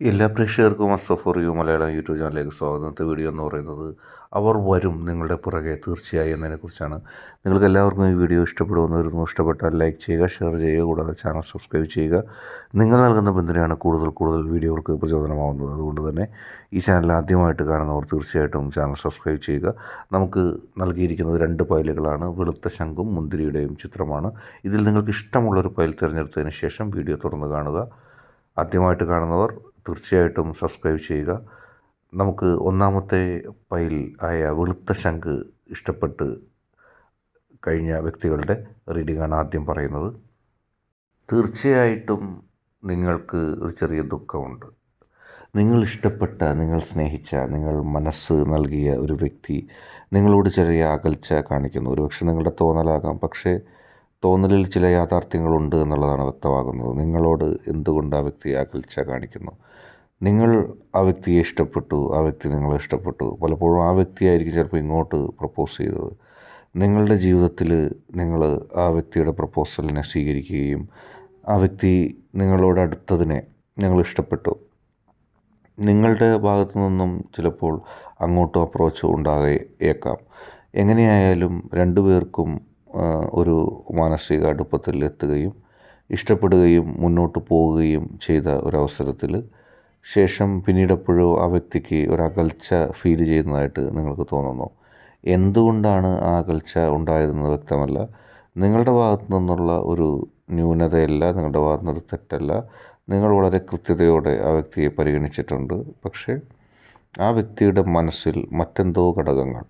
എല്ലാ പ്രേക്ഷകർക്കും അസഫർ U Malayalam YouTube ചാനലിലേക്ക് സ്വാഗതം. ഇന്നത്തെ വീഡിയോ എന്ന് പറയുന്നത് അവർ വരും നിങ്ങളുടെ പുറകെ തീർച്ചയായും എന്നതിനെക്കുറിച്ചാണ്. നിങ്ങൾക്ക് എല്ലാവർക്കും ഈ വീഡിയോ ഇഷ്ടപ്പെടുമെന്ന് വരുന്നു ഇഷ്ടപ്പെട്ടാൽ ലൈക്ക് ചെയ്യുക ഷെയർ ചെയ്യുക കൂടാതെ ചാനൽ സബ്സ്ക്രൈബ് ചെയ്യുക. നിങ്ങൾ നൽകുന്ന പിന്തുണയാണ് കൂടുതൽ കൂടുതൽ വീഡിയോകൾക്ക് പ്രചോദനമാവുന്നത്. അതുകൊണ്ട് തന്നെ ഈ ചാനൽ ആദ്യമായിട്ട് കാണുന്നവർ തീർച്ചയായിട്ടും ചാനൽ സബ്സ്ക്രൈബ് ചെയ്യുക. നമുക്ക് നൽകിയിരിക്കുന്നത് രണ്ട് പൈലുകളാണ് വെളുത്ത ശംഖും മുന്തിരിയുടെയും ചിത്രമാണ്. ഇതിൽ നിങ്ങൾക്ക് ഇഷ്ടമുള്ളൊരു പൈൽ തിരഞ്ഞെടുത്തതിന് ശേഷം വീഡിയോ തുറന്ന് കാണുക. ആദ്യമായിട്ട് കാണുന്നവർ തീർച്ചയായിട്ടും സബ്സ്ക്രൈബ് ചെയ്യുക. നമുക്ക് ഒന്നാമത്തെ പൈൽ ആയ വെളുത്ത ശംഖ് ഇഷ്ടപ്പെട്ട് കഴിഞ്ഞ വ്യക്തികളുടെ റീഡിംഗാണ് ആദ്യം പറയുന്നത്. തീർച്ചയായിട്ടും നിങ്ങൾക്ക് ഒരു ചെറിയ ദുഃഖമുണ്ട്. നിങ്ങൾ ഇഷ്ടപ്പെട്ട നിങ്ങൾ സ്നേഹിച്ച നിങ്ങൾ മനസ്സ് നൽകിയ ഒരു വ്യക്തി നിങ്ങളോട് ചെറിയ അകൽച്ച കാണിക്കുന്നു. ഒരുപക്ഷെ നിങ്ങളുടെ തോന്നലാകാം. പക്ഷേ തോന്നലിൽ ചില യാഥാർത്ഥ്യങ്ങളുണ്ട് എന്നുള്ളതാണ് വ്യക്തമാകുന്നത്. നിങ്ങളോട് എന്തുകൊണ്ട് ആ വ്യക്തി അകൽച്ച കാണിക്കുന്നു? നിങ്ങൾ ആ വ്യക്തിയെ ഇഷ്ടപ്പെട്ടു ആ വ്യക്തി നിങ്ങളെ ഇഷ്ടപ്പെട്ടു. പലപ്പോഴും ആ വ്യക്തിയായിരിക്കും ചിലപ്പോൾ ഇങ്ങോട്ട് പ്രപ്പോസ് ചെയ്തത്. നിങ്ങളുടെ ജീവിതത്തിൽ നിങ്ങൾ ആ വ്യക്തിയുടെ പ്രപ്പോസലിനെ സ്വീകരിക്കുകയും ആ വ്യക്തി നിങ്ങളോട് അടുത്തതിനെ നിങ്ങൾ ഇഷ്ടപ്പെട്ടു. നിങ്ങളുടെ ഭാഗത്തു നിന്നും ചിലപ്പോൾ അങ്ങോട്ടും അപ്രോച്ച് ഉണ്ടായേക്കാം. എങ്ങനെയായാലും രണ്ടു പേർക്കും ഒരു മാനസിക അടുപ്പത്തിൽ എത്തുകയും ഇഷ്ടപ്പെടുകയും മുന്നോട്ട് പോവുകയും ചെയ്ത ഒരവസരത്തിൽ ശേഷം പിന്നീടെപ്പോഴോ ആ വ്യക്തിക്ക് ഒരു അകൽച്ച ഫീൽ ചെയ്യുന്നതായിട്ട് നിങ്ങൾക്ക് തോന്നുന്നു. എന്തുകൊണ്ടാണ് ആ അകൽച്ച ഉണ്ടായതെന്ന് വ്യക്തമല്ല. നിങ്ങളുടെ ഭാഗത്തു നിന്നുള്ള ഒരു ന്യൂനതയല്ല നിങ്ങളുടെ ഭാഗത്തു നിന്നൊരു തെറ്റല്ല. നിങ്ങൾ വളരെ കൃത്യതയോടെ ആ വ്യക്തിയെ പരിഗണിച്ചിട്ടുണ്ട്. പക്ഷേ ആ വ്യക്തിയുടെ മനസ്സിൽ മറ്റെന്തോ ഘടകങ്ങൾ.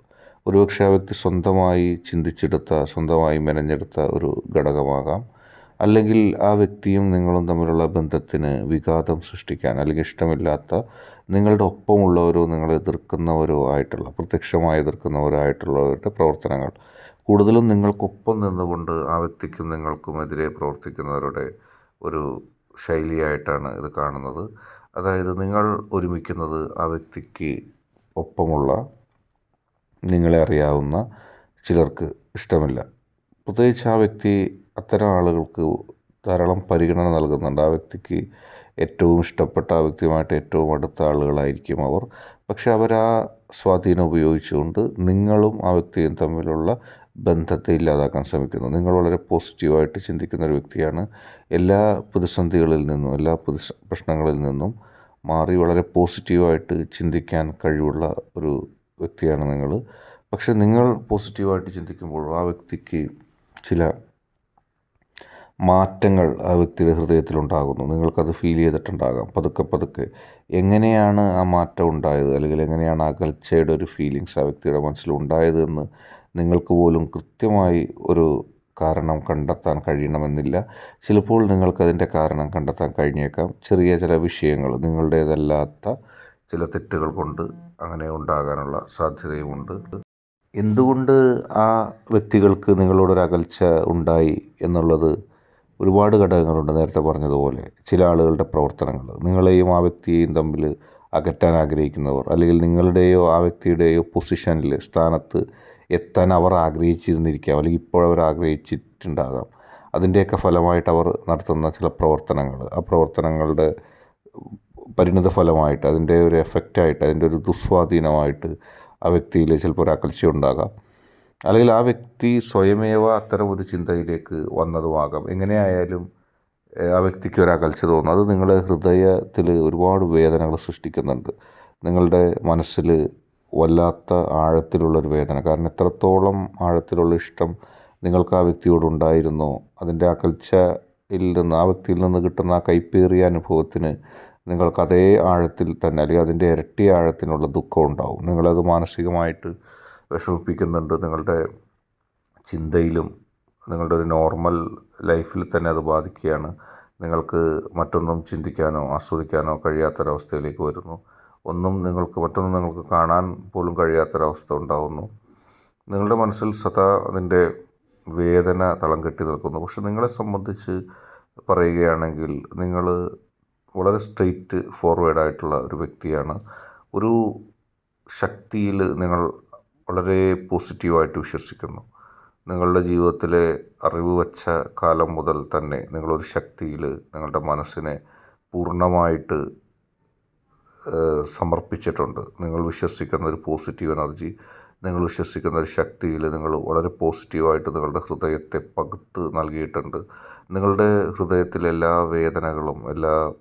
ഒരുപക്ഷെ ആ വ്യക്തി സ്വന്തമായി ചിന്തിച്ചെടുത്ത സ്വന്തമായി മെനഞ്ഞെടുത്ത ഒരു ഘടകമാകാം. അല്ലെങ്കിൽ ആ വ്യക്തിയും നിങ്ങളും തമ്മിലുള്ള ബന്ധത്തിന് വിഘാതം സൃഷ്ടിക്കാൻ അല്ലെങ്കിൽ ഇഷ്ടമില്ലാത്ത നിങ്ങളുടെ ഒപ്പമുള്ളവരോ നിങ്ങളെ എതിർക്കുന്നവരോ ആയിട്ടുള്ള പ്രത്യക്ഷമായി എതിർക്കുന്നവരോ ആയിട്ടുള്ളവരുടെ പ്രവർത്തനങ്ങൾ. കൂടുതലും നിങ്ങൾക്കൊപ്പം നിന്നുകൊണ്ട് ആ വ്യക്തിക്കും നിങ്ങൾക്കുമെതിരെ പ്രവർത്തിക്കുന്നവരുടെ ഒരു ശൈലിയായിട്ടാണ് ഇത് കാണുന്നത്. അതായത് നിങ്ങൾ ഒരുമിക്കുന്നത് ആ വ്യക്തിക്ക് ഒപ്പമുള്ള നിങ്ങളെ അറിയാവുന്ന ചിലർക്ക് ഇഷ്ടമില്ല. പ്രത്യേകിച്ച് ആ വ്യക്തി അത്തരം ആളുകൾക്ക് ധാരാളം പരിഗണന നൽകുന്നുണ്ട്. ആ വ്യക്തിക്ക് ഏറ്റവും ഇഷ്ടപ്പെട്ട ആ വ്യക്തിയുമായിട്ട് ഏറ്റവും അടുത്ത ആളുകളായിരിക്കും അവർ. പക്ഷെ അവർ ആ സ്വാധീനം ഉപയോഗിച്ചുകൊണ്ട് നിങ്ങളും ആ വ്യക്തിയും തമ്മിലുള്ള ബന്ധത്തെ ഇല്ലാതാക്കാൻ ശ്രമിക്കുന്നു. നിങ്ങൾ വളരെ പോസിറ്റീവായിട്ട് ചിന്തിക്കുന്ന ഒരു വ്യക്തിയാണ്. എല്ലാ പ്രതിസന്ധികളിൽ നിന്നും എല്ലാ പ്രശ്നങ്ങളിൽ നിന്നും മാറി വളരെ പോസിറ്റീവായിട്ട് ചിന്തിക്കാൻ കഴിവുള്ള ഒരു വ്യക്തിയാണ് നിങ്ങൾ. പക്ഷെ നിങ്ങൾ പോസിറ്റീവായിട്ട് ചിന്തിക്കുമ്പോഴും ആ വ്യക്തിക്ക് ചില മാറ്റങ്ങൾ ആ വ്യക്തിയുടെ ഹൃദയത്തിലുണ്ടാകുന്നു. നിങ്ങൾക്കത് ഫീൽ ചെയ്തിട്ടുണ്ടാകാം. പതുക്കെ പതുക്കെ. എങ്ങനെയാണ് ആ മാറ്റം ഉണ്ടായത്? അല്ലെങ്കിൽ എങ്ങനെയാണ് ആ അകൽച്ചയുടെ ഒരു ഫീലിങ്സ് ആ വ്യക്തിയുടെ മനസ്സിലുണ്ടായത് എന്ന് നിങ്ങൾക്ക് പോലും കൃത്യമായി ഒരു കാരണം കണ്ടെത്താൻ കഴിയണമെന്നില്ല. ചിലപ്പോൾ നിങ്ങൾക്കതിന്റെ കാരണം കണ്ടെത്താൻ കഴിഞ്ഞേക്കാം. ചെറിയ ചില വിഷയങ്ങൾ നിങ്ങളുടേതല്ലാത്ത ചില തെറ്റുകൾ കൊണ്ട് അങ്ങനെ ഉണ്ടാകാനുള്ള സാധ്യതയുമുണ്ട്. എന്തുകൊണ്ട് ആ വ്യക്തികൾക്ക് നിങ്ങളോടൊരു അകൽച്ച ഉണ്ടായി എന്നുള്ളത് ഒരുപാട് ഘടകങ്ങളുണ്ട് നേരത്തെ പറഞ്ഞതുപോലെ. ചില ആളുകളുടെ പ്രവർത്തനങ്ങൾ. നിങ്ങളെയും ആ വ്യക്തിയെയും തമ്മിൽ അകറ്റാൻ ആഗ്രഹിക്കുന്നവർ അല്ലെങ്കിൽ നിങ്ങളുടെയോ ആ വ്യക്തിയുടെയോ പൊസിഷനിൽ സ്ഥാനത്ത് എത്താൻ അവർ ആഗ്രഹിച്ചിരുന്നിരിക്കാം അല്ലെങ്കിൽ ഇപ്പോഴവർ ആഗ്രഹിച്ചിട്ടുണ്ടാകാം. അതിന്റെയൊക്കെ ഫലമായിട്ട് അവർ നടത്തുന്ന ചില പ്രവർത്തനങ്ങൾ. ആ പ്രവർത്തനങ്ങളുടെ പരിണിത ഫലമായിട്ട് അതിന്റെ ഒരു എഫക്റ്റായിട്ട് അതിന്റെ ഒരു ദുസ്വാധീനമായിട്ട് ആ വ്യക്തിയിൽ ചിലപ്പോൾ ഒരു അകൽച്ച ഉണ്ടാകാം. അല്ലെങ്കിൽ ആ വ്യക്തി സ്വയമേവ അത്തരം ഒരു ചിന്തയിലേക്ക് വന്നതുമാകാം. എങ്ങനെയായാലും ആ വ്യക്തിക്ക് ഒരു അകൽച്ച തോന്നും. അത് നിങ്ങളുടെ ഹൃദയത്തിൽ ഒരുപാട് വേദനകൾ സൃഷ്ടിക്കുന്നുണ്ട്. നിങ്ങളുടെ മനസ്സിൽ വല്ലാത്ത ആഴത്തിലുള്ളൊരു വേദന. കാരണം എത്രത്തോളം ആഴത്തിലുള്ള ഇഷ്ടം നിങ്ങൾക്ക് ആ വ്യക്തിയോട് വ്യക്തിയോടുണ്ടായിരുന്നോ അതിന്റെ അകൽച്ചയിൽ നിന്ന് ആ വ്യക്തിയിൽ നിന്ന് കിട്ടുന്ന ആ കൈപ്പേറിയ അനുഭവത്തിന് നിങ്ങൾക്ക് അതേ ആഴത്തിൽ തന്നെ അല്ലെങ്കിൽ അതിന്റെ ഇരട്ടി ആഴത്തിനുള്ള ദുഃഖം ഉണ്ടാവും. നിങ്ങളത് മാനസികമായിട്ട് വിഷമിപ്പിക്കുന്നുണ്ട്. നിങ്ങളുടെ ചിന്തയിലും നിങ്ങളുടെ ഒരു നോർമൽ ലൈഫിൽ തന്നെ അത് ബാധിക്കുകയാണ്. നിങ്ങൾക്ക് മറ്റൊന്നും ചിന്തിക്കാനോ ആസ്വദിക്കാനോ കഴിയാത്തൊരവസ്ഥയിലേക്ക് വരുന്നു. ഒന്നും നിങ്ങൾക്ക് മറ്റൊന്നും നിങ്ങൾക്ക് കാണാൻ പോലും കഴിയാത്തൊരവസ്ഥ ഉണ്ടാകുന്നു നിങ്ങളുടെ മനസ്സിൽ സദാ അതിന്റെ വേദന തളം കെട്ടി നിൽക്കുന്നു. പക്ഷെ നിങ്ങളെ സംബന്ധിച്ച് പറയുകയാണെങ്കിൽ നിങ്ങൾ വളരെ സ്ട്രെയിറ്റ് ഫോർവേഡ് ആയിട്ടുള്ള ഒരു വ്യക്തിയാണ്. ഒരു ശക്തിയിൽ നിങ്ങൾ വളരെ പോസിറ്റീവായിട്ട് വിശ്വസിക്കുന്നു. നിങ്ങളുടെ ജീവിതത്തിലെ അറിവ് വച്ച കാലം മുതൽ തന്നെ നിങ്ങളൊരു ശക്തിയിൽ നിങ്ങളുടെ മനസ്സിനെ പൂർണമായിട്ട് സമർപ്പിച്ചിട്ടുണ്ട്. നിങ്ങൾ വിശ്വസിക്കുന്ന ഒരു പോസിറ്റീവ് എനർജി നിങ്ങൾ വിശ്വസിക്കുന്ന ഒരു ശക്തിയിൽ നിങ്ങൾ വളരെ പോസിറ്റീവായിട്ട് നിങ്ങളുടെ ഹൃദയത്തെ പകുത്ത് നൽകിയിട്ടുണ്ട്. നിങ്ങളുടെ ഹൃദയത്തിലെ എല്ലാ വേദനകളും എല്ലാ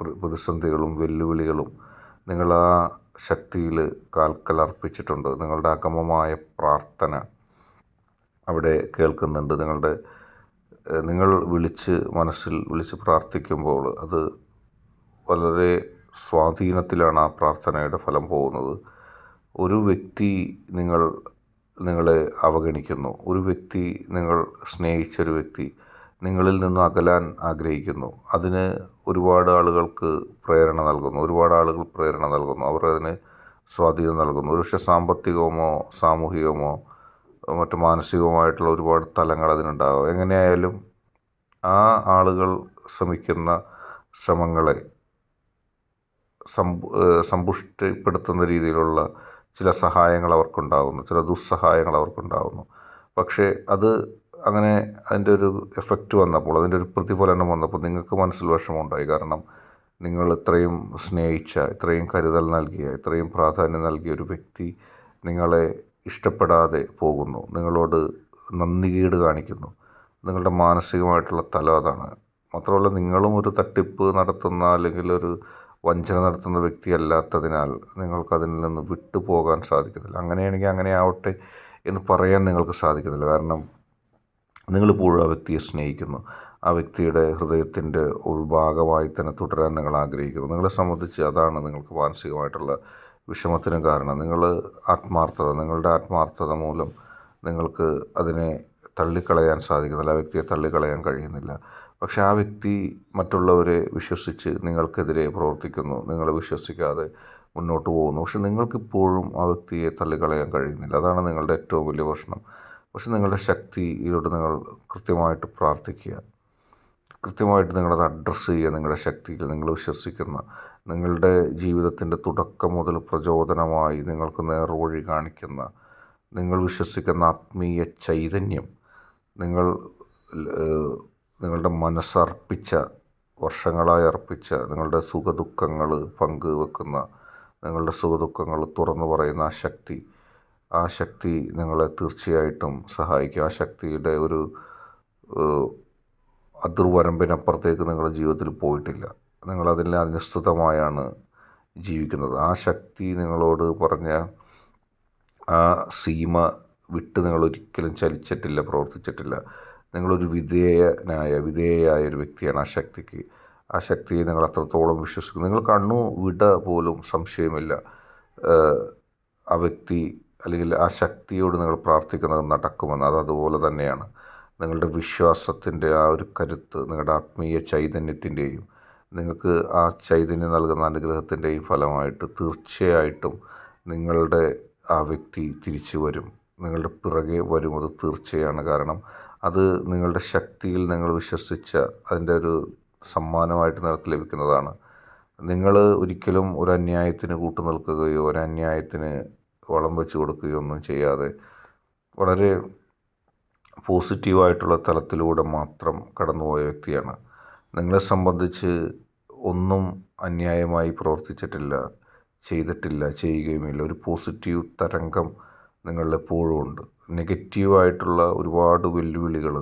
പ്ര- പ്രതിസന്ധികളും വെല്ലുവിളികളും നിങ്ങൾ ആ ശക്തിയിൽ കാൽക്കലർപ്പിച്ചിട്ടുണ്ട്. നിങ്ങളുടെ അഗമമായ പ്രാർത്ഥന അവിടെ കേൾക്കുന്നുണ്ട്. നിങ്ങളുടെ നിങ്ങൾ വിളിച്ച് മനസ്സിൽ വിളിച്ച് പ്രാർത്ഥിക്കുമ്പോൾ അത് വളരെ സ്വാധീനത്തിലാണ് ആ പ്രാർത്ഥനയുടെ ഫലം പോകുന്നത്. ഒരു വ്യക്തി നിങ്ങൾ നിങ്ങളെ അവഗണിക്കുന്നു. ഒരു വ്യക്തി നിങ്ങൾ സ്നേഹിച്ചൊരു വ്യക്തി നിങ്ങളിൽ നിന്ന് അകലാൻ ആഗ്രഹിക്കുന്നു. അതിന് ഒരുപാട് ആളുകൾക്ക് പ്രേരണ നൽകുന്നു. ഒരുപാട് ആളുകൾ പ്രേരണ നൽകുന്നു. അവർ അതിന് സ്വാധീനം നൽകുന്നു. ഒരുപക്ഷെ സാമ്പത്തികമോ സാമൂഹികമോ മറ്റു മാനസികവുമായിട്ടുള്ള ഒരുപാട് തലങ്ങൾ അതിനുണ്ടാകും. എങ്ങനെയായാലും ആ ആളുകൾ ശ്രമിക്കുന്ന ശ്രമങ്ങളെ സമ്പു സമ്പുഷ്ടിപ്പെടുത്തുന്ന രീതിയിലുള്ള ചില സഹായങ്ങൾ അവർക്കുണ്ടാകുന്നു. ചില ദുസ്സഹായങ്ങൾ അവർക്കുണ്ടാകുന്നു. പക്ഷേ അത് അങ്ങനെ അതിന്റെ ഒരു എഫക്റ്റ് വന്നപ്പോൾ അതിന്റെ ഒരു പ്രതിഫലനം വന്നപ്പോൾ നിങ്ങൾക്ക് മനസ്സിൽ വിഷമമുണ്ടായി. കാരണം നിങ്ങൾ ഇത്രയും സ്നേഹിച്ച ഇത്രയും കരുതൽ നൽകിയ ഇത്രയും പ്രാധാന്യം നൽകിയ ഒരു വ്യക്തി നിങ്ങളെ ഇഷ്ടപ്പെടാതെ പോകുന്നു. നിങ്ങളോട് നന്ദികേട് കാണിക്കുന്നു. നിങ്ങളുടെ മാനസികമായിട്ടുള്ള തലം അതാണ്. മാത്രമല്ല നിങ്ങളും ഒരു തട്ടിപ്പ് നടത്തുന്ന അല്ലെങ്കിൽ ഒരു വഞ്ചന നടത്തുന്ന വ്യക്തിയല്ലാത്തതിനാൽ നിങ്ങൾക്കതിൽ നിന്ന് വിട്ടുപോകാൻ സാധിക്കുന്നില്ല. അങ്ങനെയാണെങ്കിൽ അങ്ങനെ ആവട്ടെ എന്ന് പറയാൻ നിങ്ങൾക്ക് സാധിക്കുന്നില്ല. കാരണം നിങ്ങളിപ്പോഴും ആ വ്യക്തിയെ സ്നേഹിക്കുന്നു. ആ വ്യക്തിയുടെ ഹൃദയത്തിന്റെ ഒരു ഭാഗമായി തന്നെ തുടരാൻ നിങ്ങൾ ആഗ്രഹിക്കുന്നു. നിങ്ങളെ സംബന്ധിച്ച് അതാണ് നിങ്ങൾക്ക് മാനസികമായിട്ടുള്ള വിഷമത്തിന് കാരണം. നിങ്ങൾ ആത്മാർത്ഥത നിങ്ങളുടെ ആത്മാർത്ഥത മൂലം നിങ്ങൾക്ക് അതിനെ തള്ളിക്കളയാൻ സാധിക്കുന്നില്ല. ആ വ്യക്തിയെ തള്ളിക്കളയാൻ കഴിയുന്നില്ല. പക്ഷെ ആ വ്യക്തി മറ്റുള്ളവരെ വിശ്വസിച്ച് നിങ്ങൾക്കെതിരെ പ്രവർത്തിക്കുന്നു. നിങ്ങളെ വിശ്വസിക്കാതെ മുന്നോട്ട് പോകുന്നു. പക്ഷെ നിങ്ങൾക്കിപ്പോഴും ആ വ്യക്തിയെ തള്ളിക്കളയാൻ കഴിയുന്നില്ല. അതാണ് നിങ്ങളുടെ ഏറ്റവും വലിയ പ്രശ്നം. പക്ഷെ നിങ്ങളുടെ ശക്തിയിലോട്ട് നിങ്ങൾ കൃത്യമായിട്ട് പ്രാർത്ഥിക്കുക. കൃത്യമായിട്ട് നിങ്ങളത് അഡ്രസ്സ് ചെയ്യുക. നിങ്ങളുടെ ശക്തിയിൽ നിങ്ങൾ വിശ്വസിക്കുന്ന നിങ്ങളുടെ ജീവിതത്തിന്റെ തുടക്കം മുതൽ പ്രചോദനമായി നിങ്ങൾക്ക് നേർവഴി കാണിക്കുന്ന നിങ്ങൾ വിശ്വസിക്കുന്ന ആത്മീയ ചൈതന്യം നിങ്ങൾ നിങ്ങളുടെ മനസ്സർപ്പിച്ച വർഷങ്ങളായി അർപ്പിച്ച നിങ്ങളുടെ സുഖദുഃഖങ്ങൾ പങ്കുവെക്കുന്ന നിങ്ങളുടെ സുഖദുഃഖങ്ങൾ തുറന്നു പറയുന്ന ആ ശക്തി ആ ശക്തി നിങ്ങളെ തീർച്ചയായിട്ടും സഹായിക്കും. ആ ശക്തിയുടെ ഒരു അതിർവരമ്പിനപ്പുറത്തേക്ക് നിങ്ങളുടെ ജീവിതത്തിൽ പോയിട്ടില്ല. നിങ്ങളതിൽ അനുസൃതമായാണ് ജീവിക്കുന്നത്. ആ ശക്തി നിങ്ങളോട് പറഞ്ഞ ആ സീമ വിട്ട് നിങ്ങൾ ഒരിക്കലും ചലിച്ചിട്ടില്ല പ്രവർത്തിച്ചിട്ടില്ല. നിങ്ങളൊരു വിധേയനായ വിധേയയായ ഒരു വ്യക്തിയാണ് ആ ശക്തിക്ക്. ആ ശക്തിയെ നിങ്ങൾ അത്രത്തോളം വിശ്വസിക്കുന്നു. നിങ്ങൾ കണ്ണു വിട പോലും സംശയമില്ല. ആ വ്യക്തി അല്ലെങ്കിൽ ആ ശക്തിയോട് നിങ്ങൾ പ്രാർത്ഥിക്കുന്നത് നടക്കുമെന്ന് അത് അതുപോലെ തന്നെയാണ്. നിങ്ങളുടെ വിശ്വാസത്തിന്റെ ആ ഒരു കരുത്ത് നിങ്ങളുടെ ആത്മീയ ചൈതന്യത്തിന്റെയും നിങ്ങൾക്ക് ആ ചൈതന്യം നൽകുന്ന അനുഗ്രഹത്തിന്റെയും ഫലമായിട്ട് തീർച്ചയായിട്ടും നിങ്ങളുടെ ആ വ്യക്തി തിരിച്ചു വരും. നിങ്ങളുടെ പിറകെ വരും അത് തീർച്ചയാണ് കാരണം അത് നിങ്ങളുടെ ശക്തിയിൽ നിങ്ങൾ വിശ്വസിച്ച അതിന്റെ ഒരു സമ്മാനമായിട്ട് നിങ്ങൾക്ക് ലഭിക്കുന്നതാണ്. നിങ്ങൾ ഒരിക്കലും ഒരു അന്യായത്തിന് കൂട്ടു നിൽക്കുകയോ ഒരു വളം വെച്ച് കൊടുക്കുകയോ ഒന്നും ചെയ്യാതെ വളരെ പോസിറ്റീവായിട്ടുള്ള തലത്തിലൂടെ മാത്രം കടന്നുപോയ വ്യക്തിയാണ്. നിങ്ങളെ സംബന്ധിച്ച് ഒന്നും അന്യായമായി പ്രവർത്തിച്ചിട്ടില്ല ചെയ്തിട്ടില്ല ചെയ്യുകയുമില്ല. ഒരു പോസിറ്റീവ് തരംഗം നിങ്ങളിലെപ്പോഴും ഉണ്ട്. നെഗറ്റീവായിട്ടുള്ള ഒരുപാട് വെല്ലുവിളികൾ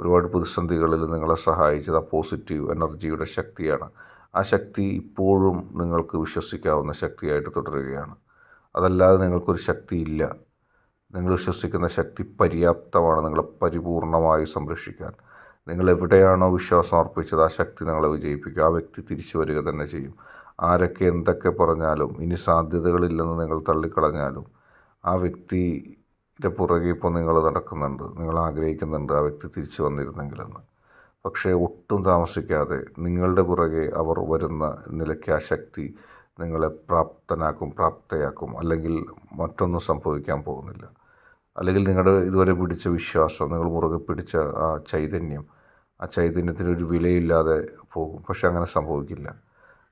ഒരുപാട് പ്രതിസന്ധികളിൽ നിങ്ങളെ സഹായിച്ചത് ആ പോസിറ്റീവ് എനർജിയുടെ ശക്തിയാണ്. ആ ശക്തി ഇപ്പോഴും നിങ്ങൾക്ക് വിശ്വസിക്കാവുന്ന ശക്തിയായിട്ട് തുടരുകയാണ്. അതല്ലാതെ നിങ്ങൾക്കൊരു ശക്തിയില്ല. നിങ്ങൾ വിശ്വസിക്കുന്ന ശക്തി പര്യാപ്തമാണ് നിങ്ങളെ പരിപൂർണമായി സംരക്ഷിക്കാൻ. നിങ്ങൾ എവിടെയാണോ വിശ്വാസം അർപ്പിച്ചത് ആ ശക്തി നിങ്ങളെ വിജയിപ്പിക്കും. ആ വ്യക്തി തിരിച്ചു വരിക തന്നെ ചെയ്യും. ആരൊക്കെ എന്തൊക്കെ പറഞ്ഞാലും ഇനി സാധ്യതകളില്ലെന്ന് നിങ്ങൾ തള്ളിക്കളഞ്ഞാലും ആ വ്യക്തിയുടെ പുറകെ ഇപ്പോൾ നിങ്ങൾ നടക്കുന്നുണ്ട്. നിങ്ങൾ ആഗ്രഹിക്കുന്നുണ്ട് ആ വ്യക്തി തിരിച്ചു വന്നിരുന്നെങ്കിലെന്ന്. പക്ഷേ ഒട്ടും താമസിക്കാതെ നിങ്ങളുടെ പുറകെ അവർ വരുന്ന നിലയ്ക്ക് ആ ശക്തി നിങ്ങളെ പ്രാപ്തനാക്കും പ്രാപ്തയാക്കും അല്ലെങ്കിൽ മറ്റൊന്നും സംഭവിക്കാൻ പോകുന്നില്ല. അല്ലെങ്കിൽ നിങ്ങളുടെ ഇതുവരെ പിടിച്ച വിശ്വാസം നിങ്ങൾ മുറുകെ പിടിച്ച ആ ചൈതന്യം ആ ചൈതന്യത്തിന് ഒരു വിലയില്ലാതെ പോകും. പക്ഷെ അങ്ങനെ സംഭവിക്കില്ല.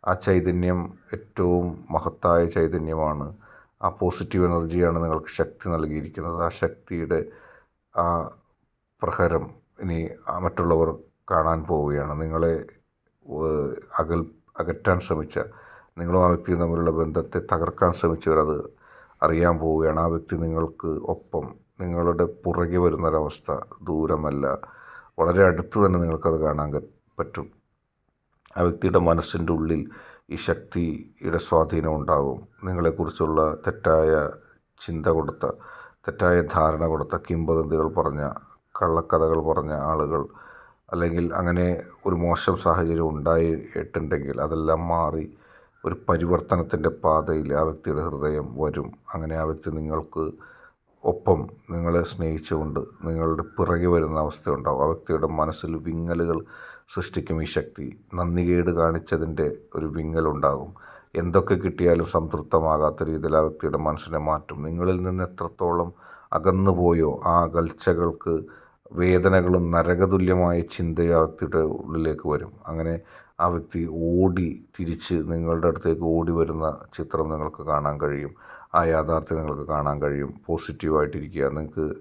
ആ ചൈതന്യം ഏറ്റവും മഹത്തായ ചൈതന്യമാണ്. ആ പോസിറ്റീവ് എനർജിയാണ് നിങ്ങൾക്ക് ശക്തി നൽകിയിരിക്കുന്നത്. ആ ശക്തിയുടെ ആ പ്രഹരം ഇനി മറ്റുള്ളവർ കാണാൻ പോവുകയാണ്. നിങ്ങളെ അകൽ അകറ്റാൻ ശ്രമിച്ച നിങ്ങളും ആ വ്യക്തിയും തമ്മിലുള്ള ബന്ധത്തെ തകർക്കാൻ ശ്രമിച്ചവരത് അറിയാൻ പോവുകയാണ്. ആ വ്യക്തി നിങ്ങൾക്ക് ഒപ്പം നിങ്ങളുടെ പുറകെ വരുന്നൊരവസ്ഥ ദൂരമല്ല. വളരെ അടുത്ത് തന്നെ നിങ്ങൾക്കത് കാണാൻ പറ്റും. ആ വ്യക്തിയുടെ മനസ്സിന്റെ ഉള്ളിൽ ഈ ശക്തിയുടെ സ്വാധീനം ഉണ്ടാകും. നിങ്ങളെക്കുറിച്ചുള്ള തെറ്റായ ചിന്ത കൊടുത്ത തെറ്റായ ധാരണ കൊടുത്ത കിംവദന്തികൾ പറഞ്ഞ കള്ളക്കഥകൾ പറഞ്ഞ ആളുകൾ അല്ലെങ്കിൽ അങ്ങനെ ഒരു മോശം സാഹചര്യം ഉണ്ടായിട്ടുണ്ടെങ്കിൽ അതെല്ലാം മാറി ഒരു പരിവർത്തനത്തിന്റെ പാതയിൽ ആ വ്യക്തിയുടെ ഹൃദയം വരും. അങ്ങനെ ആ വ്യക്തി നിങ്ങൾക്ക് ഒപ്പം നിങ്ങളെ സ്നേഹിച്ചുകൊണ്ട് നിങ്ങളുടെ പിറകെ വരുന്ന അവസ്ഥയുണ്ടാകും ആ വ്യക്തിയുടെ മനസ്സിൽ വിങ്ങലുകൾ സൃഷ്ടിക്കും. ഈ ശക്തി നന്ദികേട് കാണിച്ചതിന്റെ ഒരു വിങ്ങലുണ്ടാകും. എന്തൊക്കെ കിട്ടിയാലും സംതൃപ്തമാകാത്ത രീതിയിൽ ആ വ്യക്തിയുടെ മനസ്സിനെ മാറ്റും. നിങ്ങളിൽ നിന്ന് എത്രത്തോളം അകന്നുപോയോ ആ അകൽച്ചകൾക്ക് വേദനകളും നരകതുല്യമായ ചിന്തയും ആ വ്യക്തിയുടെ ഉള്ളിലേക്ക് വരും. അങ്ങനെ ആ വ്യക്തി ഓടി തിരിച്ച് നിങ്ങളുടെ അടുത്തേക്ക് ഓടി വരുന്ന ചിത്രം നിങ്ങൾക്ക് കാണാൻ കഴിയും. ആ യാഥാർത്ഥ്യം നിങ്ങൾക്ക് കാണാൻ കഴിയും. പോസിറ്റീവായിട്ടിരിക്കുക. നിങ്ങൾക്ക്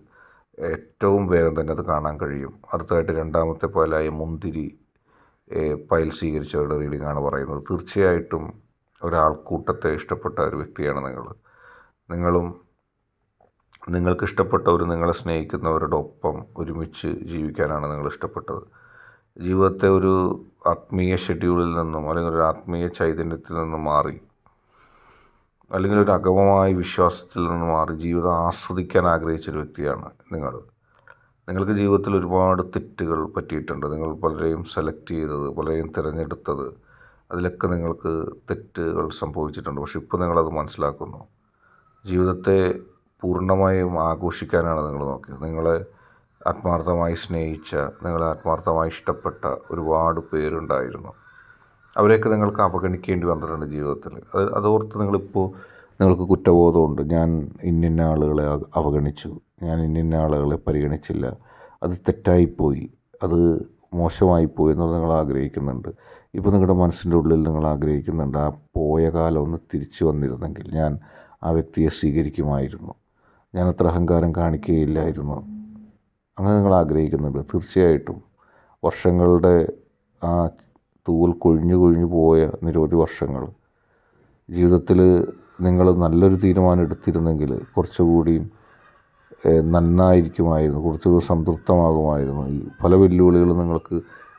ഏറ്റവും വേഗം തന്നെ അത് കാണാൻ കഴിയും. അടുത്തതായിട്ട് രണ്ടാമത്തെ പോലായ മുന്തിരി പയൽ സ്വീകരിച്ചവരുടെ റീഡിംഗ് ആണ് പറയുന്നത്. തീർച്ചയായിട്ടും ഒരാൾക്കൂട്ടത്തെ ഇഷ്ടപ്പെട്ട ഒരു വ്യക്തിയാണ് നിങ്ങൾ. നിങ്ങളും നിങ്ങൾക്ക് നിങ്ങളെ സ്നേഹിക്കുന്നവരുടെ ഒപ്പം ഒരുമിച്ച് ജീവിക്കാനാണ് നിങ്ങൾ ഇഷ്ടപ്പെട്ടത്. ജീവിതത്തെ ഒരു ആത്മീയ ഷെഡ്യൂളിൽ നിന്നും അല്ലെങ്കിൽ ഒരു ആത്മീയ ചൈതന്യത്തിൽ നിന്നും മാറി അല്ലെങ്കിൽ ഒരു അഗമമായ വിശ്വാസത്തിൽ നിന്ന് മാറി ജീവിതം ആസ്വദിക്കാൻ ആഗ്രഹിച്ചൊരു വ്യക്തിയാണ് നിങ്ങൾ. നിങ്ങൾക്ക് ജീവിതത്തിൽ ഒരുപാട് തെറ്റുകൾ പറ്റിയിട്ടുണ്ട്. നിങ്ങൾ പലരെയും സെലക്ട് ചെയ്തത് പലരെയും തിരഞ്ഞെടുത്തത് അതിലൊക്കെ നിങ്ങൾക്ക് തെറ്റുകൾ സംഭവിച്ചിട്ടുണ്ട്. പക്ഷെ ഇപ്പോൾ നിങ്ങളത് മനസ്സിലാക്കുന്നു. ജീവിതത്തെ പൂർണമായും ആഘോഷിക്കാനാണ് നിങ്ങൾ നോക്കിയത്. നിങ്ങളെ ആത്മാർത്ഥമായി സ്നേഹിച്ച നിങ്ങളെ ആത്മാർത്ഥമായി ഇഷ്ടപ്പെട്ട ഒരുപാട് പേരുണ്ടായിരുന്നു. അവരെയൊക്കെ നിങ്ങൾക്ക് അവഗണിക്കേണ്ടി വന്നിട്ടുണ്ട് ജീവിതത്തിൽ. അത് അതോർത്ത് നിങ്ങളിപ്പോൾ നിങ്ങൾക്ക് കുറ്റബോധമുണ്ട്. ഞാൻ ഇന്നിന്ന ആളുകളെ അവഗണിച്ചു. ഞാൻ ഇന്നിന്ന ആളുകളെ പരിഗണിച്ചില്ല. അത് തെറ്റായിപ്പോയി. അത് മോശമായിപ്പോയി എന്നുള്ളത് നിങ്ങൾ ആഗ്രഹിക്കുന്നുണ്ട്. ഇപ്പോൾ നിങ്ങളുടെ മനസ്സിന്റെ ഉള്ളിൽ നിങ്ങൾ ആഗ്രഹിക്കുന്നുണ്ട് ആ പോയ കാലം ഒന്ന് തിരിച്ചു വന്നിരുന്നെങ്കിൽ ഞാൻ ആ വ്യക്തിയെ സ്വീകരിക്കുമായിരുന്നു. ഞാൻ അത്ര അഹങ്കാരം കാണിക്കുകയില്ലായിരുന്നു. അങ്ങനെ നിങ്ങൾ ആഗ്രഹിക്കുന്നുണ്ട്. തീർച്ചയായിട്ടും വർഷങ്ങളുടെ ആ തൂവൽ കൊഴിഞ്ഞു കൊഴിഞ്ഞു പോയ നിരവധി വർഷങ്ങൾ ജീവിതത്തിൽ നിങ്ങൾ നല്ലൊരു തീരുമാനം എടുത്തിരുന്നെങ്കിൽ കുറച്ചുകൂടിയും നന്നായിരിക്കുമായിരുന്നു കുറച്ചുകൂടി സംതൃപ്തമാകുമായിരുന്നു. ഈ പല വെല്ലുവിളികളും നിങ്ങൾക്ക്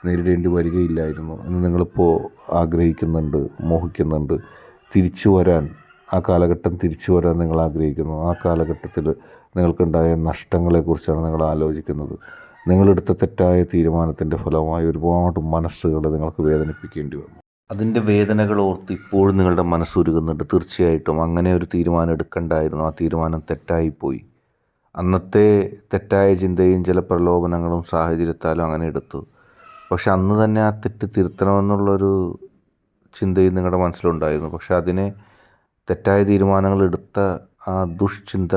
നേരിടേണ്ടി വരികയില്ലായിരുന്നു എന്ന് നിങ്ങളിപ്പോൾ ആഗ്രഹിക്കുന്നുണ്ട് മോഹിക്കുന്നുണ്ട്. തിരിച്ചു വരാൻ ആ കാലഘട്ടം തിരിച്ചു വരാൻ നിങ്ങൾ ആഗ്രഹിക്കുന്നു. ആ കാലഘട്ടത്തിൽ നിങ്ങൾക്കുണ്ടായ നഷ്ടങ്ങളെക്കുറിച്ചാണ് നിങ്ങൾ ആലോചിക്കുന്നത്. നിങ്ങളെടുത്ത തെറ്റായ തീരുമാനത്തിന്റെ ഫലമായി ഒരുപാട് മനസ്സുകൾ നിങ്ങൾക്ക് വേദനിപ്പിക്കേണ്ടി വന്നു. അതിന്റെ വേദനകൾ ഓർത്ത് ഇപ്പോഴും നിങ്ങളുടെ മനസ്സുരുകുന്നുണ്ട് തീർച്ചയായിട്ടും അങ്ങനെ ഒരു തീരുമാനം എടുക്കണ്ടായിരുന്നു. ആ തീരുമാനം തെറ്റായിപ്പോയി. അന്നത്തെ തെറ്റായ ചിന്തയും ചില പ്രലോഭനങ്ങളും സാഹചര്യത്താലും അങ്ങനെ എടുത്തു. പക്ഷെ അന്ന് തന്നെ ആ തെറ്റ് തിരുത്തണമെന്നുള്ളൊരു ചിന്തയും നിങ്ങളുടെ മനസ്സിലുണ്ടായിരുന്നു. പക്ഷെ അതിനെ തെറ്റായ തീരുമാനങ്ങൾ എടുത്ത ആ ദുഷ്ചിന്ത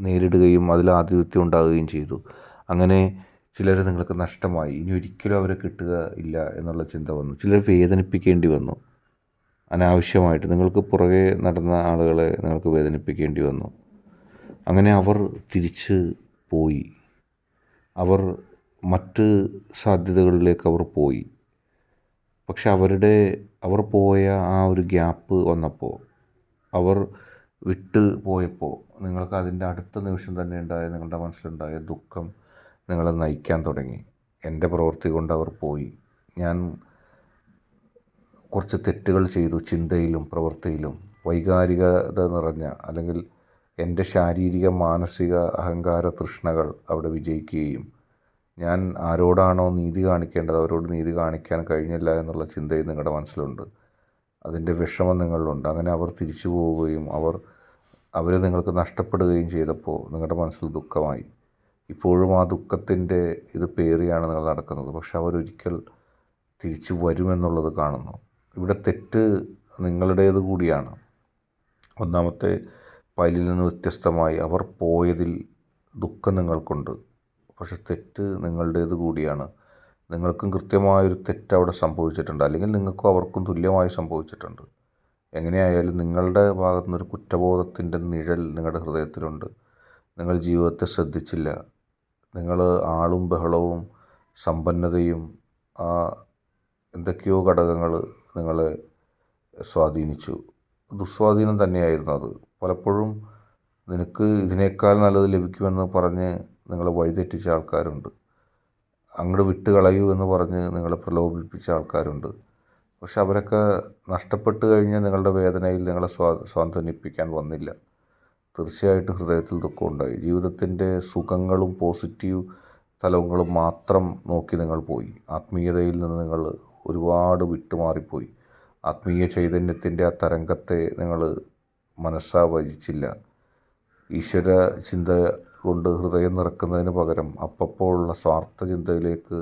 നേരിടുകയും അതിൽ ആധിപത്യം ഉണ്ടാകുകയും ചെയ്തു. അങ്ങനെ ചിലർ നിങ്ങൾക്ക് നഷ്ടമായി. ഇനി ഒരിക്കലും അവരെ കിട്ടുക ഇല്ല എന്നുള്ള ചിന്ത വന്നു. ചിലർ വേദനിപ്പിക്കേണ്ടി വന്നു. അനാവശ്യമായിട്ട്. നിങ്ങൾക്ക് പുറകെ നടന്ന ആളുകളെ നിങ്ങൾക്ക് വേദനിപ്പിക്കേണ്ടി വന്നു. അങ്ങനെ അവർ തിരിച്ച് പോയി. അവർ മറ്റ് സാധ്യതകളിലേക്ക് അവർ പോയി. പക്ഷെ അവരുടെ അവർ പോയ ആ ഒരു ഗ്യാപ്പ് വന്നപ്പോൾ അവർ വിട്ട് പോയപ്പോൾ നിങ്ങൾക്ക് അതിന്റെ അടുത്ത നിമിഷം തന്നെ ഉണ്ടായ നിങ്ങളുടെ മനസ്സിലുണ്ടായ ദുഃഖം നിങ്ങളെ നയിക്കാൻ തുടങ്ങി. എന്റെ പ്രവൃത്തി കൊണ്ട് അവർ പോയി. ഞാൻ കുറച്ച് തെറ്റുകൾ ചെയ്തു ചിന്തയിലും പ്രവൃത്തിയിലും. വൈകാരികത നിറഞ്ഞ അല്ലെങ്കിൽ എന്റെ ശാരീരിക മാനസിക അഹങ്കാര തൃഷ്ണകൾ അവിടെ വിജയിക്കുകയും ഞാൻ ആരോടാണോ നീതി കാണിക്കേണ്ടത് അവരോട് നീതി കാണിക്കാൻ കഴിഞ്ഞില്ല എന്നുള്ള ചിന്തയും നിങ്ങളുടെ മനസ്സിലുണ്ട്. അതിന്റെ വിഷമം നിങ്ങളിലുണ്ട്. അങ്ങനെ അവർ തിരിച്ചു പോവുകയും അവർ അവർ നിങ്ങൾക്ക് നഷ്ടപ്പെടുകയും ചെയ്തപ്പോൾ നിങ്ങളുടെ മനസ്സിൽ ദുഃഖമായി. ഇപ്പോഴും ആ ദുഃഖത്തിന്റെ ഇത് പേറിയാണ് നിങ്ങൾ നടക്കുന്നത്. പക്ഷെ അവരൊരിക്കൽ തിരിച്ചു വരുമെന്നുള്ളത് കാണുന്നു. ഇവിടെ തെറ്റ് നിങ്ങളുടേത് കൂടിയാണ്. ഒന്നാമത്തെ പൈലിൽ നിന്ന് വ്യത്യസ്തമായി അവർ പോയതിൽ ദുഃഖം നിങ്ങൾക്കുണ്ട്. പക്ഷെ തെറ്റ് നിങ്ങളുടേത് കൂടിയാണ്. നിങ്ങൾക്കും കൃത്യമായൊരു തെറ്റ് അവിടെ സംഭവിച്ചിട്ടുണ്ട്. അല്ലെങ്കിൽ നിങ്ങൾക്കും അവർക്കും തുല്യമായി സംഭവിച്ചിട്ടുണ്ട്. എങ്ങനെയായാലും നിങ്ങളുടെ ഭാഗത്തു നിന്നൊരു കുറ്റബോധത്തിന്റെ നിഴൽ നിങ്ങളുടെ ഹൃദയത്തിലുണ്ട്. നിങ്ങൾ ജീവിതത്തെ ശ്രദ്ധിച്ചില്ല. നിങ്ങൾ ആളും ബഹളവും സമ്പന്നതയും ആ എന്തൊക്കെയോ ഘടകങ്ങൾ നിങ്ങളെ സ്വാധീനിച്ചു. ദുസ്വാധീനം തന്നെയായിരുന്നു അത്. പലപ്പോഴും നിനക്ക് ഇതിനേക്കാൾ നല്ലത് ലഭിക്കുമെന്ന് പറഞ്ഞ് നിങ്ങളെ വഴിതെറ്റിച്ച ആൾക്കാരുണ്ട്. അങ്ങോട്ട് വിട്ട് കളയൂ എന്ന് പറഞ്ഞ് നിങ്ങളെ പ്രലോഭിപ്പിച്ച ആൾക്കാരുണ്ട്. പക്ഷെ അവരൊക്കെ നഷ്ടപ്പെട്ട് കഴിഞ്ഞ നിങ്ങളുടെ വേദനയിൽ നിങ്ങളെ സ്വാ സ്വാന്തനിപ്പിക്കാൻ വന്നില്ല. തീർച്ചയായിട്ടും ഹൃദയത്തിൽ ദുഃഖമുണ്ടായി ജീവിതത്തിന്റെ സുഖങ്ങളും പോസിറ്റീവ് തലങ്ങളും മാത്രം നോക്കി നിങ്ങൾ പോയി. ആത്മീയതയിൽ നിന്ന് നിങ്ങൾ ഒരുപാട് വിട്ടുമാറിപ്പോയി. ആത്മീയ ചൈതന്യത്തിന്റെ ആ തരംഗത്തെ നിങ്ങൾ മനസ്സാ വഹിച്ചില്ല ഈശ്വര ചിന്ത കൊണ്ട് ഹൃദയം നിറക്കുന്നതിന് പകരം അപ്പപ്പോഴുള്ള സ്വാർത്ഥ ചിന്തയിലേക്ക്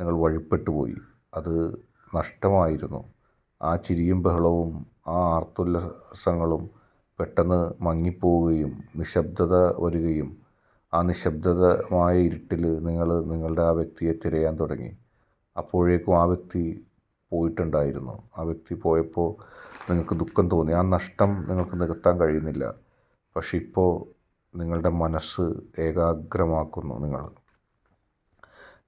നിങ്ങൾ വഴിപ്പെട്ടു പോയി. അത് നഷ്ടമായിരുന്നു. ആ ചിരിയും ബഹളവും ആ ആർത്തുല്ലസങ്ങളും പെട്ടെന്ന് മങ്ങിപ്പോവുകയും നിശബ്ദത വരികയും ആ നിശബ്ദതമായ ഇരുട്ടിൽ നിങ്ങൾ നിങ്ങളുടെ ആ വ്യക്തിയെ തിരയാൻ തുടങ്ങി. അപ്പോഴേക്കും ആ വ്യക്തി പോയിട്ടുണ്ടായിരുന്നു. ആ വ്യക്തി പോയപ്പോൾ നിങ്ങൾക്ക് ദുഃഖം തോന്നി. ആ നഷ്ടം നിങ്ങൾക്ക് നികത്താൻ കഴിയുന്നില്ല. പക്ഷെ ഇപ്പോൾ നിങ്ങളുടെ മനസ്സ് ഏകാഗ്രമാക്കുന്നു നിങ്ങൾ.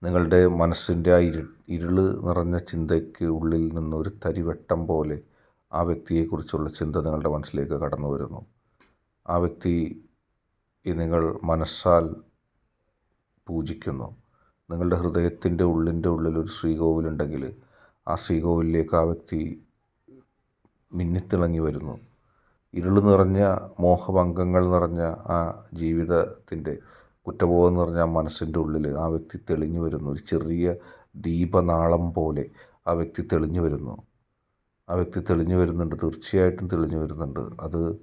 നിങ്ങളുടെ മനസ്സിന്റെ ആ ഇരു ഇരുൾ നിറഞ്ഞ ചിന്തയ്ക്ക് ഉള്ളിൽ നിന്ന് ഒരു തരിവെട്ടം പോലെ ആ വ്യക്തിയെക്കുറിച്ചുള്ള ചിന്ത നിങ്ങളുടെ മനസ്സിലേക്ക് കടന്നു വരുന്നു. ആ വ്യക്തി നിങ്ങൾ മനസ്സാൽ പൂജിക്കുന്നു. നിങ്ങളുടെ ഹൃദയത്തിന്റെ ഉള്ളിന്റെ ഉള്ളിൽ ഒരു ശ്രീകോവിലുണ്ടെങ്കിൽ ആ ശ്രീകോവിലേക്ക് ആ വ്യക്തി മിന്നിത്തിളങ്ങി വരുന്നു. ഇരുൾ നിറഞ്ഞ മോഹഭംഗങ്ങൾ നിറഞ്ഞ ആ ജീവിതത്തിന്റെ കുറ്റബോധം നിറഞ്ഞ ആ മനസ്സിന്റെ ഉള്ളിൽ ആ വ്യക്തി തെളിഞ്ഞു വരുന്നു. ഒരു ചെറിയ ദീപനാളം പോലെ ആ വ്യക്തി തെളിഞ്ഞു വരുന്നു. ആ വ്യക്തി തെളിഞ്ഞു വരുന്നുണ്ട്. തീർച്ചയായിട്ടും തെളിഞ്ഞു വരുന്നുണ്ട്. അത്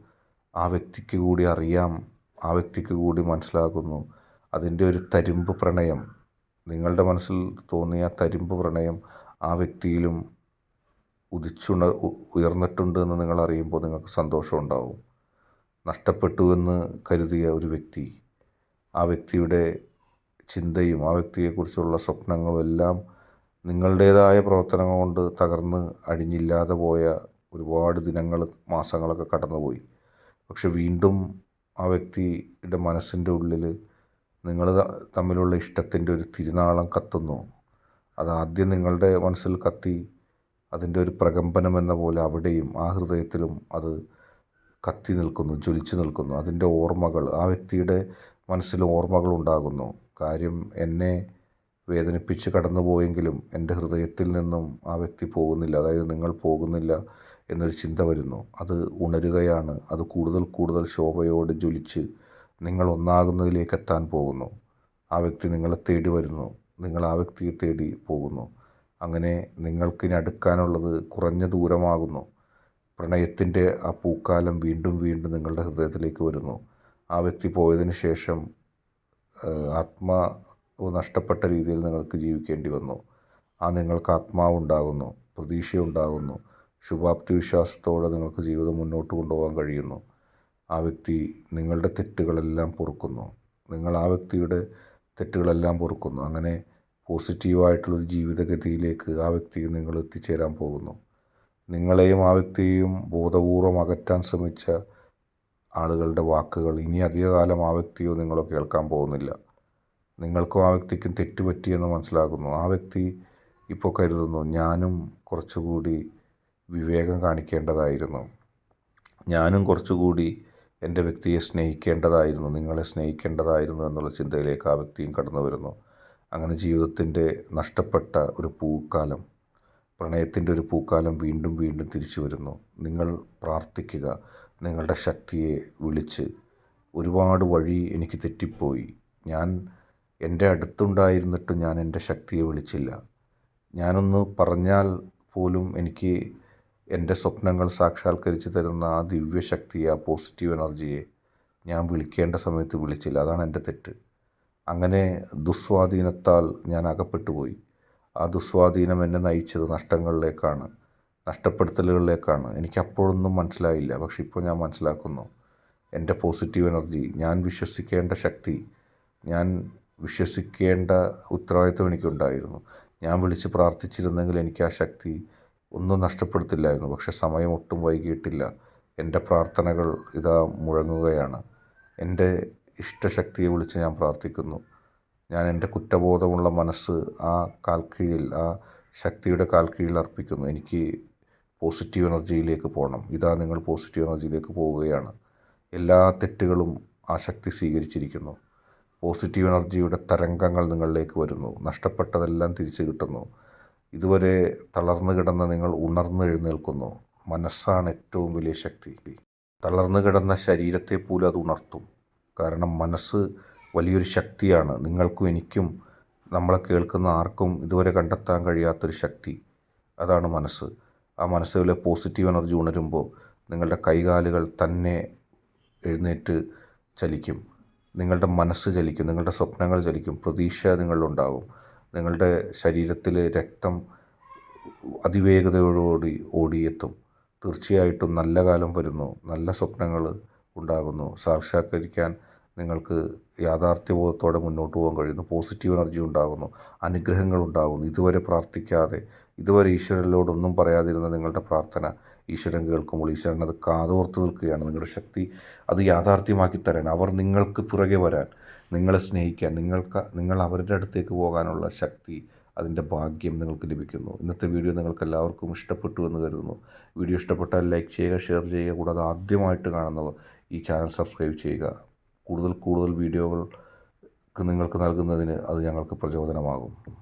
ആ വ്യക്തിക്ക് കൂടി അറിയാം. ആ വ്യക്തിക്ക് കൂടി മനസ്സിലാകുന്നു അതിന്റെ ഒരു തരിമ്പ് പ്രണയം. നിങ്ങളുടെ മനസ്സിൽ തോന്നിയ തരിമ്പ് പ്രണയം ആ വ്യക്തിയിലും ഉദിച്ചുണ ഉയർന്നിട്ടുണ്ട് എന്ന് നിങ്ങൾ അറിയുമ്പോൾ നിങ്ങൾക്ക് സന്തോഷമുണ്ടാവും നഷ്ടപ്പെട്ടു എന്ന് കരുതിയ ഒരു വ്യക്തി ആ വ്യക്തിയുടെ ചിന്തയും ആ വ്യക്തിയെക്കുറിച്ചുള്ള സ്വപ്നങ്ങളും എല്ലാം നിങ്ങളുടേതായ പ്രവർത്തനങ്ങൾ കൊണ്ട് തകർന്ന് അടിഞ്ഞില്ലാതെ പോയ ഒരുപാട് ദിനങ്ങൾ മാസങ്ങളൊക്കെ കടന്നുപോയി. പക്ഷെ വീണ്ടും ആ വ്യക്തിയുടെ മനസ്സിന്റെ ഉള്ളിൽ നിങ്ങൾ തമ്മിലുള്ള ഇഷ്ടത്തിന്റെ ഒരു തിരുനാളം കത്തുന്നു. അതാദ്യം നിങ്ങളുടെ മനസ്സിൽ കത്തി അതിന്റെ ഒരു പ്രകമ്പനം എന്ന പോലെ അവിടെയും ആ ഹൃദയത്തിലും അത് കത്തി നിൽക്കുന്നു ജ്വലിച്ചു നിൽക്കുന്നു. അതിന്റെ ഓർമ്മകൾ ആ വ്യക്തിയുടെ മനസ്സിൽ ഓർമ്മകൾ ഉണ്ടാകുന്നു. കാര്യം എന്നെ വേദനിപ്പിച്ച് കടന്നു പോയെങ്കിലും എന്റെ ഹൃദയത്തിൽ നിന്നും ആ വ്യക്തി പോകുന്നില്ല. അതായത് നിങ്ങൾ പോകുന്നില്ല എന്നൊരു ചിന്ത വരുന്നു. അത് ഉണരുകയാണ്. അത് കൂടുതൽ കൂടുതൽ ശോഭയോടെ ജ്വലിച്ച് നിങ്ങൾ ഒന്നാകുന്നതിലേക്ക് എത്താൻ പോകുന്നു. ആ വ്യക്തി നിങ്ങളെ തേടി വരുന്നു. നിങ്ങൾ ആ വ്യക്തിയെ തേടി പോകുന്നു. അങ്ങനെ നിങ്ങൾക്കിനി അടുക്കാനുള്ളത് കുറഞ്ഞ ദൂരമാകുന്നു. പ്രണയത്തിന്റെ ആ പൂക്കാലം വീണ്ടും വീണ്ടും നിങ്ങളുടെ ഹൃദയത്തിലേക്ക് വരുന്നു. ആ വ്യക്തി പോയതിന് ശേഷം ആത്മാവ് നഷ്ടപ്പെട്ട രീതിയിൽ നിങ്ങൾക്ക് ജീവിക്കേണ്ടി വന്നു. ആ നിങ്ങൾക്ക് ആത്മാവുണ്ടാകുന്നു പ്രതീക്ഷയുണ്ടാകുന്നു. ശുഭാപ്തി വിശ്വാസത്തോടെ നിങ്ങൾക്ക് ജീവിതം മുന്നോട്ട് കൊണ്ടുപോകാൻ കഴിയുന്നു. ആ വ്യക്തി നിങ്ങളുടെ തെറ്റുകളെല്ലാം പൊറുക്കുന്നു. നിങ്ങൾ ആ വ്യക്തിയുടെ തെറ്റുകളെല്ലാം പൊറുക്കുന്നു. അങ്ങനെ പോസിറ്റീവായിട്ടുള്ളൊരു ജീവിതഗതിയിലേക്ക് ആ വ്യക്തി നിങ്ങൾ എത്തിച്ചേരാൻ പോകുന്നു. നിങ്ങളെയും ആ വ്യക്തിയെയും ബോധപൂർവം അകറ്റാൻ ശ്രമിച്ച ആളുകളുടെ വാക്കുകൾ ഇനി അധികകാലം ആ വ്യക്തിയോ നിങ്ങളോ കേൾക്കാൻ പോകുന്നില്ല. നിങ്ങൾക്കും ആ വ്യക്തിക്കും തെറ്റുപറ്റിയെന്ന് മനസ്സിലാകുന്നു. ആ വ്യക്തി ഇപ്പോൾ കരുതുന്നു ഞാനും കുറച്ചുകൂടി വിവേകം കാണിക്കേണ്ടതായിരുന്നു. ഞാനും കുറച്ചുകൂടി എന്റെ വ്യക്തിയെ സ്നേഹിക്കേണ്ടതായിരുന്നു നിങ്ങളെ സ്നേഹിക്കേണ്ടതായിരുന്നു എന്നുള്ള ചിന്തയിലേക്ക് ആ വ്യക്തിയും കടന്നു വരുന്നു. അങ്ങനെ ജീവിതത്തിന്റെ നഷ്ടപ്പെട്ട ഒരു പൂക്കാലം പ്രണയത്തിന്റെ ഒരു പൂക്കാലം വീണ്ടും വീണ്ടും തിരിച്ചു വരുന്നു. നിങ്ങൾ പ്രാർത്ഥിക്കുക നിങ്ങളുടെ ശക്തിയെ വിളിച്ച് ഒരുപാട് വഴി എനിക്ക് തെറ്റിപ്പോയി. ഞാൻ എന്റെ അടുത്തുണ്ടായിരുന്നിട്ട് ഞാൻ എന്റെ ശക്തിയെ വിളിച്ചില്ല. ഞാനൊന്ന് പറഞ്ഞാൽ പോലും എനിക്ക് എന്റെ സ്വപ്നങ്ങൾ സാക്ഷാത്കരിച്ച് തരുന്ന ആ ദിവ്യശക്തിയെ ആ പോസിറ്റീവ് എനർജിയെ ഞാൻ വിളിക്കേണ്ട സമയത്ത് വിളിച്ചില്ല. അതാണ് എന്റെ തെറ്റ്. അങ്ങനെ ദുസ്വാധീനത്താൽ ഞാൻ അകപ്പെട്ടു പോയി ആ ദുസ്വാധീനം എന്നെ നയിച്ചത് നഷ്ടങ്ങളിലേക്കാണ് നഷ്ടപ്പെടുത്തലുകളിലേക്കാണ്. എനിക്ക് അപ്പോഴൊന്നും മനസ്സിലായില്ല പക്ഷെ ഇപ്പോൾ ഞാൻ മനസ്സിലാക്കുന്നു. എന്റെ പോസിറ്റീവ് എനർജി ഞാൻ വിശ്വസിക്കേണ്ട ശക്തി ഞാൻ വിശ്വസിക്കേണ്ട ഉത്തരവാദിത്വം എനിക്കുണ്ടായിരുന്നു. ഞാൻ വിളിച്ച് പ്രാർത്ഥിച്ചിരുന്നെങ്കിൽ എനിക്ക് ആ ശക്തി ഒന്നും നഷ്ടപ്പെടുത്തില്ലായിരുന്നു പക്ഷെ സമയം ഒട്ടും വൈകിയിട്ടില്ല. എന്റെ പ്രാർത്ഥനകൾ ഇതാ മുഴങ്ങുകയാണ്. എന്റെ ഇഷ്ടശക്തിയെ വിളിച്ച് ഞാൻ പ്രാർത്ഥിക്കുന്നു. ഞാൻ എന്റെ കുറ്റബോധമുള്ള മനസ്സ് ആ കാൽക്കീഴിൽ ആ ശക്തിയുടെ കാൽക്കീഴിൽ അർപ്പിക്കുന്നു. എനിക്ക് പോസിറ്റീവ് എനർജിയിലേക്ക് പോകണം. ഇതാ നിങ്ങൾ പോസിറ്റീവ് എനർജിയിലേക്ക് പോവുകയാണ്. എല്ലാ തെറ്റുകളും ആ ശക്തി സ്വീകരിച്ചിരിക്കുന്നു. പോസിറ്റീവ് എനർജിയുടെ തരംഗങ്ങൾ നിങ്ങളിലേക്ക് വരുന്നു. നഷ്ടപ്പെട്ടതെല്ലാം തിരിച്ചു കിട്ടുന്നു. ഇതുവരെ തളർന്നു കിടന്ന നിങ്ങൾ ഉണർന്നു എഴുന്നേൽക്കുന്നു. മനസ്സാണ് ഏറ്റവും വലിയ ശക്തി. തളർന്നു കിടന്ന ശരീരത്തെ പോലും അത് ഉണർത്തും. കാരണം മനസ്സ് വലിയൊരു ശക്തിയാണ്. നിങ്ങൾക്കും എനിക്കും നമ്മളെ കേൾക്കുന്ന ആർക്കും ഇതുവരെ കണ്ടെത്താൻ കഴിയാത്തൊരു ശക്തി. അതാണ് മനസ്സ്. ആ മനസ്സിലെ പോസിറ്റീവ് എനർജി ഉണരുമ്പോൾ നിങ്ങളുടെ കൈകാലുകൾ തന്നെ എഴുന്നേറ്റ് ചലിക്കും. നിങ്ങളുടെ മനസ്സ് ചലിക്കും. നിങ്ങളുടെ സ്വപ്നങ്ങൾ ചലിക്കും. പ്രതീക്ഷ നിങ്ങളിലുണ്ടാകും. നിങ്ങളുടെ ശരീരത്തിൽ രക്തം അതിവേഗതയോടുകൂടി ഓടിയെത്തും. തീർച്ചയായിട്ടും നല്ല കാലം വരുന്നു. നല്ല സ്വപ്നങ്ങൾ ഉണ്ടാകുന്നു. സാക്ഷാത്കരിക്കാൻ നിങ്ങൾക്ക് യാഥാർത്ഥ്യബോധത്തോടെ മുന്നോട്ട് പോകാൻ കഴിയുന്നു. പോസിറ്റീവ് എനർജി ഉണ്ടാകുന്നു. അനുഗ്രഹങ്ങൾ ഉണ്ടാകുന്നു. ഇതുവരെ പ്രാർത്ഥിക്കാതെ ഇതുവരെ ഈശ്വരനോടൊന്നും പറയാതിരുന്ന നിങ്ങളുടെ പ്രാർത്ഥന ഈശ്വരൻ കേൾക്കുമ്പോൾ ഈശ്വരൻ അത് കാതോർത്ത് നിൽക്കുകയാണ്. നിങ്ങളുടെ ശക്തി അത് യാഥാർത്ഥ്യമാക്കി തരാൻ അവർ നിങ്ങൾക്ക് പുറകെ വരാൻ നിങ്ങളെ സ്നേഹിക്കാൻ നിങ്ങൾക്ക് നിങ്ങൾ അവരുടെ അടുത്തേക്ക് പോകാനുള്ള ശക്തി അതിന്റെ ഭാഗ്യം നിങ്ങൾക്ക് ലഭിക്കുന്നു. ഇന്നത്തെ വീഡിയോ നിങ്ങൾക്ക് എല്ലാവർക്കും ഇഷ്ടപ്പെട്ടു എന്ന് കരുതുന്നു. വീഡിയോ ഇഷ്ടപ്പെട്ടാൽ ലൈക്ക് ചെയ്യുക ഷെയർ ചെയ്യുക. കൂടാതെ ആദ്യമായിട്ട് കാണുന്നവർ ഈ ചാനൽ സബ്സ്ക്രൈബ് ചെയ്യുക. കൂടുതൽ കൂടുതൽ വീഡിയോകൾ നിങ്ങൾക്ക് നൽകുന്നതിന് അത് ഞങ്ങൾക്ക് പ്രചോദനമാകും.